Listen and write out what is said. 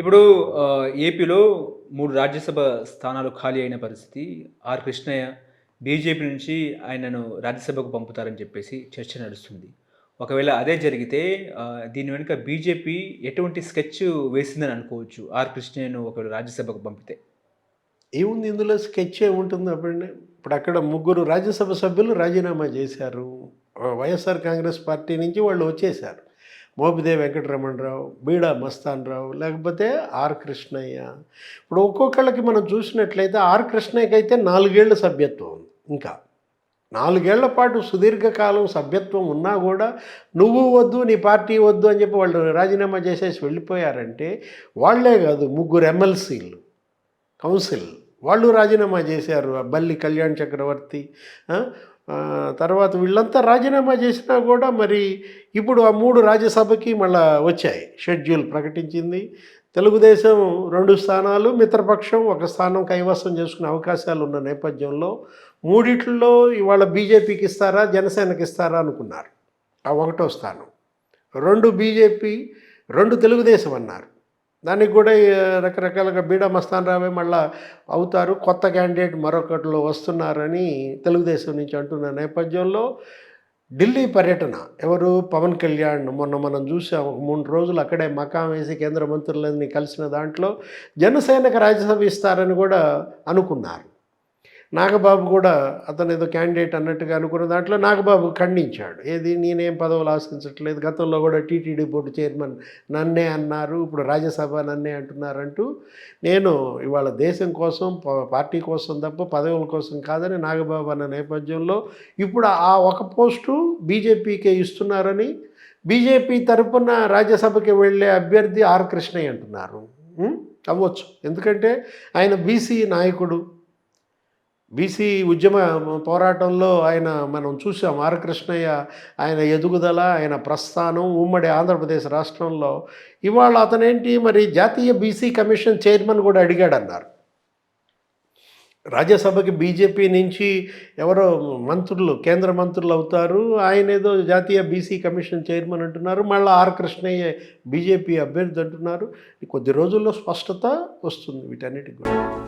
ఇప్పుడు ఏపీలో మూడు రాజ్యసభ స్థానాలు ఖాళీ అయిన పరిస్థితి. ఆర్ కృష్ణయ్య బీజేపీ నుంచి ఆయనను రాజ్యసభకు పంపుతారని చెప్పేసి చర్చ నడుస్తుంది. ఒకవేళ అదే జరిగితే దీని వెనుక బీజేపీ ఎటువంటి స్కెచ్ వేసిందని అనుకోవచ్చు. ఆర్ కృష్ణయ్యను ఒకవేళ రాజ్యసభకు పంపితే? ఏముంది ఇందులో స్కెచ్ ఏముంటుంది అప్పుడండి ఇప్పుడు అక్కడ ముగ్గురు రాజ్యసభ సభ్యులు రాజీనామా చేశారు. వైఎస్ఆర్ కాంగ్రెస్ పార్టీ నుంచి వాళ్ళు వచ్చేశారు. మోపిదే వెంకటరమణరావు, బీడా మస్తాన్‌రావు, లేకపోతే ఆర్ కృష్ణయ్య. ఇప్పుడు ఒక్కొక్కళ్ళకి మనం చూసినట్లయితే ఆర్ కృష్ణయ్యకి అయితే నాలుగేళ్ళ సభ్యత్వం ఉంది ఇంకా. నాలుగేళ్ళ పాటు సుదీర్ఘకాలం సభ్యత్వం ఉన్నా కూడా నువ్వు వద్దు, నీ పార్టీ వద్దు అని చెప్పి వాళ్ళు రాజీనామా చేసేసి వెళ్ళిపోయారంటే వాళ్ళే కాదు ముగ్గురు ఎమ్మెల్సీలు కౌన్సిల్ వాళ్ళు రాజీనామా చేశారు. బల్లి కళ్యాణ్ చక్రవర్తి తర్వాత వీళ్ళంతా రాజీనామా చేసినా కూడా మరి ఇప్పుడు ఆ మూడు రాజ్యసభకి మళ్ళా వచ్చాయి. షెడ్యూల్ ప్రకటించింది. తెలుగుదేశం రెండు స్థానాలు, మిత్రపక్షం ఒక స్థానం కైవసం చేసుకునే అవకాశాలు ఉన్న నేపథ్యంలో మూడిట్లో ఇవాళ బీజేపీకి ఇస్తారా, జనసేనకి ఇస్తారా అనుకున్నారు. ఆ ఒకటో స్థానం. రెండు బీజేపీ, రెండు తెలుగుదేశం అన్నారు. దానికి కూడా రకరకాలుగా బీడా మస్తాన్‌రావే మళ్ళా అవుతారు. కొత్త క్యాండిడేట్ మరొకటిలో వస్తున్నారని తెలుగుదేశం నుంచి అంటున్న నేపథ్యంలో ఢిల్లీ పర్యటన ఎవరు పవన్ కళ్యాణ్ మొన్న మనం చూసాం. ఒక మూడు రోజులు అక్కడే మకాం వేసి కేంద్ర మంత్రులని కలిసిన దాంట్లో జనసేనకు రాజ్యసభ ఇస్తారని కూడా అనుకున్నారు. నాగబాబు కూడా అతను ఏదో క్యాండిడేట్ అన్నట్టుగా అనుకున్న దాంట్లో నాగబాబు ఖండించాడు. ఏది నేనేం పదవులు ఆశించట్లేదు. గతంలో కూడా టీటీడీ బోర్డు చైర్మన్ నన్నే అన్నారు. ఇప్పుడు రాజ్యసభ నన్నే అంటున్నారంటూ నేను ఇవాళ దేశం కోసం పార్టీ కోసం తప్ప పదవుల కోసం కాదని నాగబాబు అన్న నేపథ్యంలో ఇప్పుడు ఆ ఒక పోస్టు బీజేపీకే ఇస్తున్నారని బీజేపీ తరపున రాజ్యసభకి వెళ్ళే అభ్యర్థి ఆర్ కృష్ణయ్య అంటున్నారు. అవ్వచ్చు. ఎందుకంటే ఆయన బీసీ నాయకుడు. బీసీ ఉద్యమ పోరాటంలో ఆయన మనం చూసాం. ఆరకృష్ణయ్య ఆయన ఎదుగుదల, ఆయన ప్రస్థానం ఉమ్మడి ఆంధ్రప్రదేశ్ రాష్ట్రంలో ఇవాళ అతనేంటి మరి జాతీయ బీసీ కమిషన్ చైర్మన్ కూడా అడిగాడన్నారు. రాజ్యసభకి బీజేపీ నుంచి ఎవరో మంత్రులు, కేంద్ర మంత్రులు అవుతారు. ఆయన ఏదో జాతీయ బీసీ కమిషన్ చైర్మన్ అంటున్నారు. మళ్ళీ ఆర్ కృష్ణయ్య బీజేపీ అభ్యర్థి అంటున్నారు. కొద్ది రోజుల్లో స్పష్టత వస్తుంది వీటన్నిటికి కూడా.